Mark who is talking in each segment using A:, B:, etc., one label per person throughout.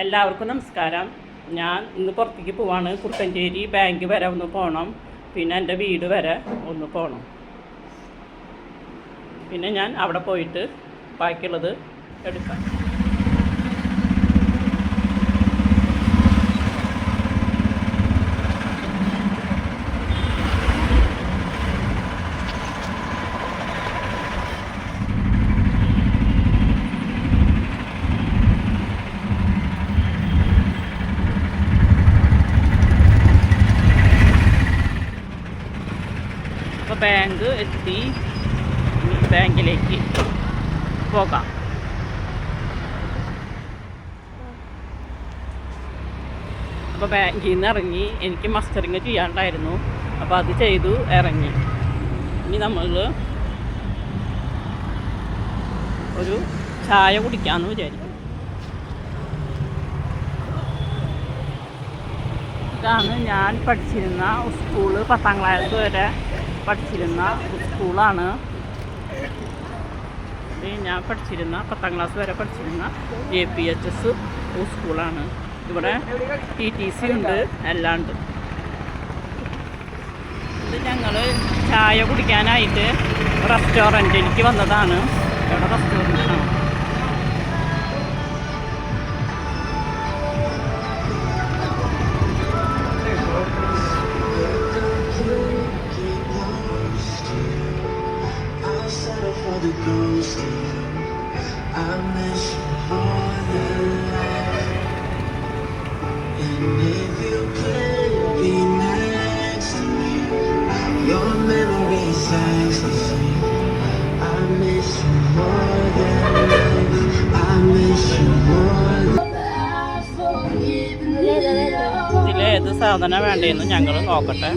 A: എല്ലാവർക്കും നമസ്കാരം. ഞാൻ ഇന്ന് പുറത്തേക്ക് പോവാണ്. കുറുക്കഞ്ചേരി ബാങ്ക് വരെ ഒന്ന് പോകണം പിന്നെ എന്റെ വീട് വരെ ഒന്ന് പോകണം പിന്നെ ഞാൻ അവിടെ പോയിട്ട് ബാക്കിയുള്ളത് എടുക്കാം. ബാങ്ക് എത്തി. ബാങ്കിലേക്ക് പോകാം. അപ്പോൾ ബാങ്കിൽ നിന്ന് ഇറങ്ങി എനിക്ക് മസ്റ്ററിങ് ചെയ്യാണ്ടായിരുന്നു. അപ്പോൾ അത് ചെയ്തു ഇറങ്ങി. ഇനി നമ്മൾ ഒരു ചായ കുടിക്കാമെന്ന് വിചാരിക്കും ഇതാണ് ഞാൻ പഠിച്ചിരുന്ന സ്കൂൾ പത്താം ക്ലാസ് വരെ. പഠിച്ചിരുന്ന സ്കൂളാണ്. ഞാൻ പഠിച്ചിരുന്ന പത്താം ക്ലാസ് വരെ പഠിച്ചിരുന്ന എ പി എച്ച് എസ് സ്കൂളാണ്. ഇവിടെ ടി ടി സി ഉണ്ട് അല്ലാണ്ട് ഇത് ഞങ്ങൾ ചായ കുടിക്കാനായിട്ട് റെസ്റ്റോറന്റിലേക്ക് വന്നതാണ്. ഇവിടെ
B: റെസ്റ്റോറന്റാണ്
A: ഇതിലേത് സാധനം വേണ്ടതെന്ന് ഞങ്ങൾ നോക്കട്ടെ.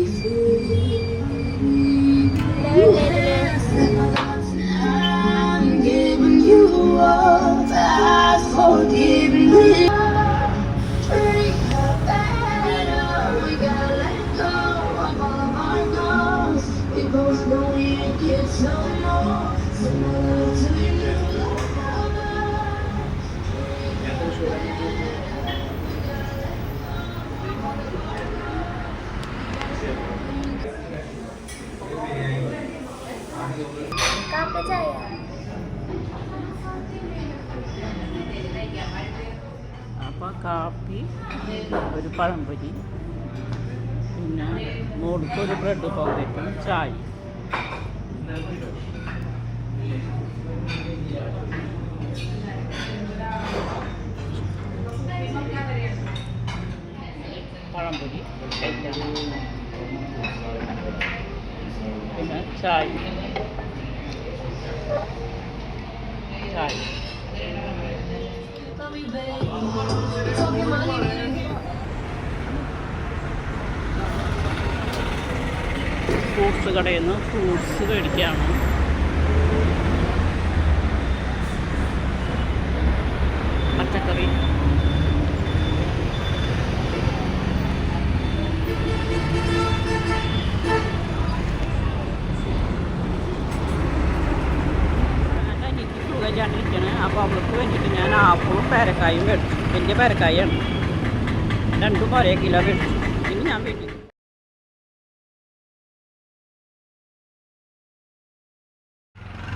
A: അപ്പോൾ കാപ്പി ഒരു പഴംപൊരി പിന്നെ മോൾക്ക് ഒരു ബ്രെഡ് പോക്കറ്റും ചായ. പഴംപൊരി ചായ ചായ ഫ്രൂട്ട്സ് കടയിൽ നിന്ന് ഫ്രൂട്ട്സ് മേടിക്കുകയാണ്. അപ്പോൾ അവൾക്ക് വേണ്ടിയിട്ട് ഞാൻ ആപ്പിളും പേരക്കായും മേടിച്ചു. വലിയ പേരക്കായാണ്. രണ്ടും ഒരേ കിലോ മേടിച്ചു. ഇനി ഞാൻ വീട്ടിൽ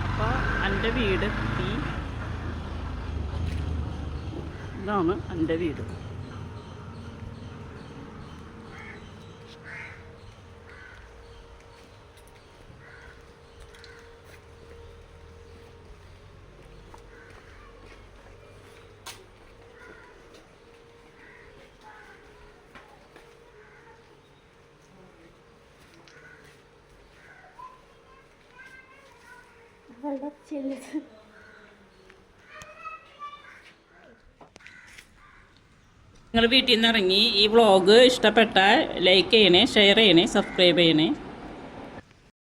A: അപ്പോൾ എന്റെ വീട് എത്തി ഇതാണ് എന്റെ വീട്. നിങ്ങൾ വീട്ടിൽ നിന്ന് ഇറങ്ങി ഈ വ്ളോഗ് ഇഷ്ടപ്പെട്ടാൽ ലൈക്ക് ചെയ്യണേ ഷെയർ ചെയ്യണേ സബ്സ്ക്രൈബ് ചെയ്യണേ.